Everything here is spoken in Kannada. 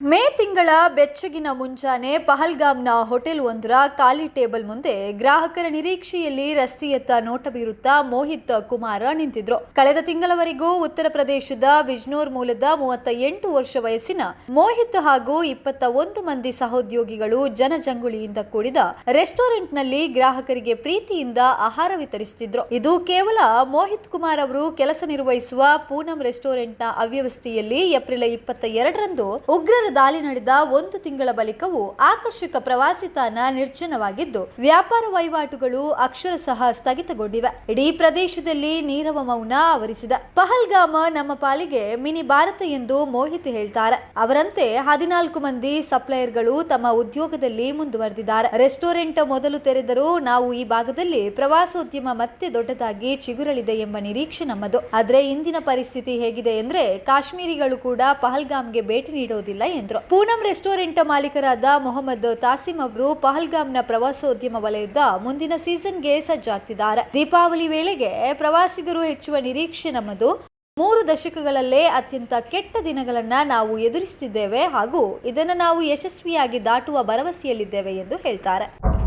ಮೇ ತಿಂಗಳ ಬೆಚ್ಚಗಿನ ಮುಂಚಾನೆ ಪಹಲ್ಗಾಮ್ನ ಹೋಟೆಲ್ ಒಂದರ ಖಾಲಿ ಟೇಬಲ್ ಮುಂದೆ ಗ್ರಾಹಕರ ನಿರೀಕ್ಷೆಯಲ್ಲಿ ರಸ್ತೆಯತ್ತ ನೋಟ ಬೀರುತ್ತಾ ಮೋಹಿತ್ ಕುಮಾರ ನಿಂತಿದ್ರು. ಕಳೆದ ತಿಂಗಳವರೆಗೂ ಉತ್ತರ ಪ್ರದೇಶದ ಬಿಜ್ನೋರ್ ಮೂಲದ ಮೂವತ್ತ ಎಂಟು ವರ್ಷ ವಯಸ್ಸಿನ ಮೋಹಿತ್ ಹಾಗೂ ಇಪ್ಪತ್ತ ಒಂದು ಮಂದಿ ಸಹೋದ್ಯೋಗಿಗಳು ಜನಜಂಗುಳಿಯಿಂದ ಕೂಡಿದ ರೆಸ್ಟೋರೆಂಟ್ನಲ್ಲಿ ಗ್ರಾಹಕರಿಗೆ ಪ್ರೀತಿಯಿಂದ ಆಹಾರ ವಿತರಿಸುತ್ತಿದ್ರು ಇದು ಕೇವಲ ಮೋಹಿತ್ ಕುಮಾರ್ ಅವರು ಕೆಲಸ ನಿರ್ವಹಿಸುವ ಪೂನಂ ರೆಸ್ಟೋರೆಂಟ್ನ ಅವ್ಯವಸ್ಥೆಯಲ್ಲಿ ಏಪ್ರಿಲ್ ಇಪ್ಪತ್ತ ಎರಡರಂದು ಉಗ್ರರ ದಾಳಿ ನಡೆದ ಒಂದು ತಿಂಗಳ ಬಳಿಕವೂ ಆಕರ್ಷಕ ಪ್ರವಾಸಿ ತಾಣ ನಿರ್ಜನವಾಗಿದ್ದು, ವ್ಯಾಪಾರ ವಹಿವಾಟುಗಳು ಅಕ್ಷರಶಃ ಸ್ಥಗಿತಗೊಂಡಿವೆ. ಇಡೀ ಪ್ರದೇಶದಲ್ಲಿ ನೀರವ ಮೌನ ಆವರಿಸಿದೆ. ಪಹಲ್ಗಾಮ ನಮ್ಮ ಪಾಲಿಗೆ ಮಿನಿ ಭಾರತ ಎಂದು ಮೋಹಿತ್ ಹೇಳ್ತಾರೆ. ಅವರಂತೆ ಹದಿನಾಲ್ಕು ಮಂದಿ ಸಪ್ಲೈಯರ್ಗಳು ತಮ್ಮ ಉದ್ಯೋಗದಲ್ಲಿ ಮುಂದುವರೆದಿದ್ದಾರೆ. ರೆಸ್ಟೋರೆಂಟ್ ಮೊದಲು ತೆರೆದರೂ ನಾವು ಈ ಭಾಗದಲ್ಲಿ ಪ್ರವಾಸೋದ್ಯಮ ಮತ್ತೆ ದೊಡ್ಡದಾಗಿ ಚಿಗುರಲಿದೆ ಎಂಬ ನಿರೀಕ್ಷೆ ನಮ್ಮದು. ಆದ್ರೆ ಇಂದಿನ ಪರಿಸ್ಥಿತಿ ಹೇಗಿದೆ ಎಂದ್ರೆ ಕಾಶ್ಮೀರಿಗಳು ಕೂಡ ಪಹಲ್ಗಾಮ್ಗೆ ಭೇಟಿ ನೀಡೋದಿಲ್ಲ ಎಂದ್ರು ಪೂನಂ ರೆಸ್ಟೋರೆಂಟ್ ಮಾಲೀಕರಾದ ಮೊಹಮ್ಮದ್ ತಾಸಿಂ ಅವರು ಪಹಲ್ಗಾಮ್ನ ಪ್ರವಾಸೋದ್ಯಮ ವಲಯದ ಮುಂದಿನ ಸೀಸನ್ಗೆ ಸಜ್ಜಾಗ್ತಿದ್ದಾರೆ. ದೀಪಾವಳಿ ವೇಳೆಗೆ ಪ್ರವಾಸಿಗರು ಹೆಚ್ಚುವ ನಿರೀಕ್ಷೆ ನಮ್ಮದು. ಮೂರು ದಶಕಗಳಲ್ಲೇ ಅತ್ಯಂತ ಕೆಟ್ಟ ದಿನಗಳನ್ನ ನಾವು ಎದುರಿಸುತ್ತಿದ್ದೇವೆ ಹಾಗೂ ಇದನ್ನು ನಾವು ಯಶಸ್ವಿಯಾಗಿ ದಾಟುವ ಭರವಸೆಯಲ್ಲಿದ್ದೇವೆ ಎಂದು ಹೇಳ್ತಾರೆ.